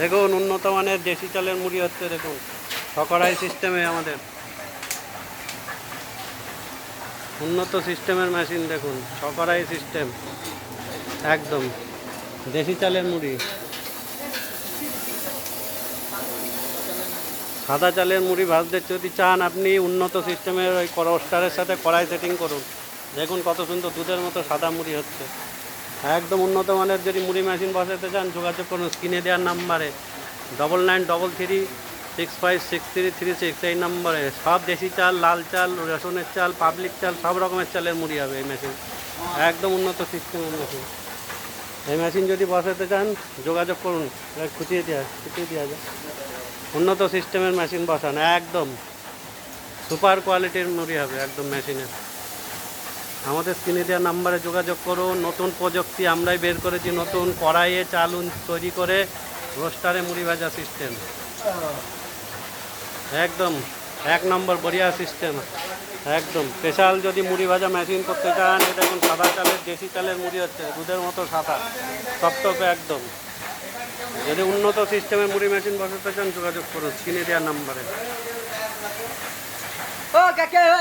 দেখুন, উন্নত মানের দেশি চালের মুড়ি হচ্ছে, দেখুন সকড়াই সিস্টেমে আমাদের। উন্নত সিস্টেমের মেশিন দেখুন সকড়াই সিস্টেম একদম, দেশি চালের মুড়ি। সাদা চালের মুড়ি ভাজতে যদি চান, আপনি উন্নত সিস্টেমের ওই রোস্টারের সাথে কড়াই সেটিং করুন। দেখুন কত সুন্দর দুধের মতো সাদা মুড়ি হচ্ছে। একদম উন্নত মানের যদি মুড়ি মেশিন বসাতে চান, যোগাযোগ করুন, স্ক্রিনে দেওয়ার নাম্বারে। Double nine double three six five six three three six এই নম্বরে। সব দেশি চাল, লাল চাল রেশনের চাল পাবলিক চাল, সব রকমের চালের মুড়ি হবে এই মেশিন একদম উন্নত সিস্টেমের মেশিন এই মেশিন যদি বসাতে চান, যোগাযোগ করুন। খুঁচিয়ে দেওয়া খুঁচিয়ে দেওয়া যায় উন্নত সিস্টেমের মেশিন বসান, একদম। সুপার কোয়ালিটির মুড়ি হবে একদম মেশিনের আমাদের স্ক্রিনে দেওয়া নাম্বারে যোগাযোগ করুন নতুন প্রযুক্তি আমরাই বের করেছি, নতুন কড়াইয়ে চালুন তৈরি করে রোস্টারে মুড়ি ভাজা সিস্টেম একদম, এক নম্বর বড়িয়া সিস্টেম একদম স্পেশাল যদি মুড়ি ভাজা মেশিন করতে চান, এটা এখন সাদা চালের, দেশি চালের মুড়ি হচ্ছে, দুধের মতো সাদা টপটপে একদম। যদি উন্নত সিস্টেমে মুড়ি মেশিন বসাতে চান, যোগাযোগ করুন, স্ক্রিনে দেওয়ার নাম্বারে।